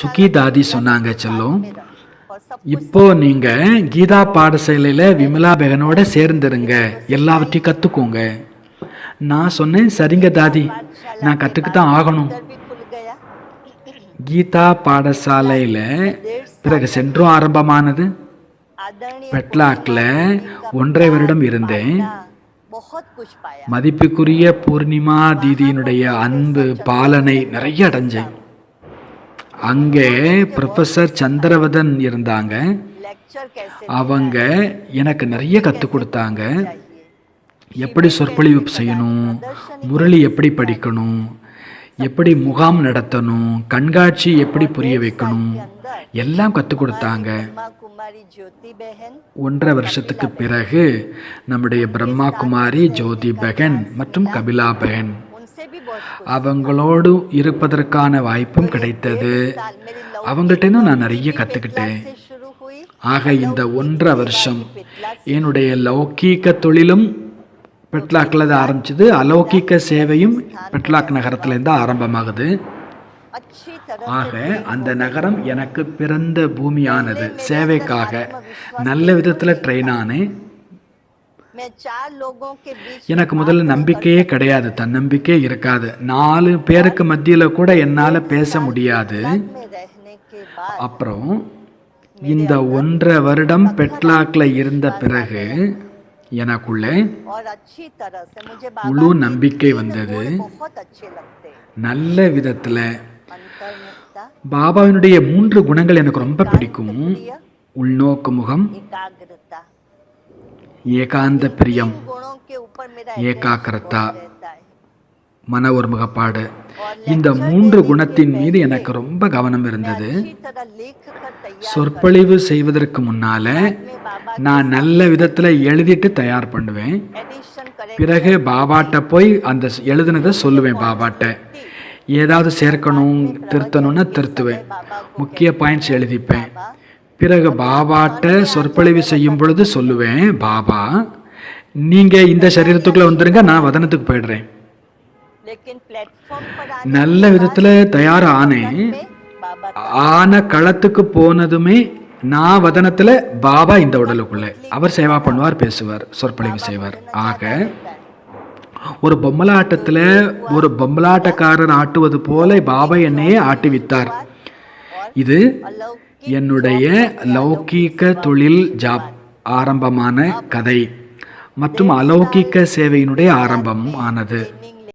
சுகிதாதி சொன்னாங்க செல்லும் இப்போ நீங்க கீதா பாடசாலையில விமலா பெகனோட சேர்ந்துருங்க எல்லாவற்றையும் கத்துக்கோங்க. நான் சொன்னேன் சரிங்க தாதி நான் கற்றுக்கு ஆகணும். கீதா பாடசாலையில் பிறகு சென்றும் ஆரம்பமானது. பெட்லாக்ல ஒன்றரை வருடம் இருந்தேன். மதிப்புக்குரிய பூர்ணிமா தீதியினுடைய அன்பு பாலனை நிறைய அடைஞ்சேன். அங்கே ப்ரொஃபஸர் சந்திரவதன் இருந்தாங்க. அவங்க எனக்கு நிறைய கற்றுக் கொடுத்தாங்க. எப்படி சொற்பொழிவு செய்யணும்? முரளி எப்படி படிக்கணும்? எப்படி முகாம் நடத்தணும்? கண்காட்சி எப்படி புரிய வைக்கணும்? எல்லாம் கற்றுக் கொடுத்தாங்க. ஒன்றரை வருஷத்துக்கு பிறகு நம்முடைய பிரம்மா குமாரி ஜோதி பெகன் மற்றும் கபிலா பெகன் அவங்களோடு இருப்பதற்கான வாய்ப்பும் கிடைத்தது. அவங்கள்ட்டேருந்து நான் நிறைய கற்றுக்கிட்டேன் ஆக இந்த ஒன்றரை வருஷம் என்னுடைய லௌகீக தொழிலும் பெட்லாக்கில் தான் ஆரம்பிச்சது. அலௌகிக்க சேவையும் பெட்லாக் நகரத்துலேருந்து ஆரம்பமாகுது. ஆக அந்த நகரம் எனக்கு பிறந்த பூமியானது. சேவைக்காக நல்ல விதத்தில் ட்ரெயின் ஆனேன். எனக்கு முதல்ல நம்பிக்கையே கிடையாது. தன்னம்பிக்கையே இருக்காது. நாலு பேருக்கு மத்தியில் கூட என்னால் பேச முடியாது. அப்புறம் இந்த ஒன்றரை வருடம் பெட்லாக்கில் இருந்த பிறகு எனக்குள்ளே முழு நம்பிக்கை வந்தது. நல்ல விதத்தில் பாபாவினுடைய மூன்று குணங்கள் எனக்கு ரொம்ப பிடிக்கும். உள்நோக்கு முகம் ஏகாந்த பிரியம் ஏகாக்கிரத்தா மன ஒருமுகப்பாடு இந்த மூன்று குணத்தின் மீது எனக்கு ரொம்ப கவனம் இருந்தது. சொற்பொழிவு செய்வதற்கு முன்னால நான் நல்ல விதத்தில் எழுதிட்டு தயார் பண்ணுவேன். பிறகு பாபாட்ட போய் அந்த எழுதுனதை சொல்லுவேன் பாபாட்ட. ஏதாவது சேர்க்கணும் திருத்தணும்னா திருத்துவேன். முக்கிய பாயிண்ட்ஸ் எழுதிப்பேன். பிறகு பாபாட்ட சொற்பொழிவு செய்யும் பொழுது சொல்லுவேன் பாபா நீங்கள் இந்த சரீரத்துக்குள்ளே வந்துடுங்க நான் வதனத்துக்கு போயிடுறேன். நல்ல விதத்தில் தயார் ஆனேன் ஆன களத்துக்கு போனதுமே நான் வதனத்தில் பாபா இந்த உடலுக்குள்ளே. அவர் சேவா பண்ணுவார் பேசுவார் சொற்பொழிவு செய்வார். ஆக ஒரு பொம்மலாட்டத்தில் ஒரு பொம்மலாட்டக்காரர் ஆட்டுவது போல பாபா என்னையே ஆட்டுவித்தார் இது என்னுடைய லௌகீக தொழில் ஜாப் ஆரம்பமான கதை மற்றும் அலௌகிக்க சேவையினுடைய ஆரம்பமும் ஆனது.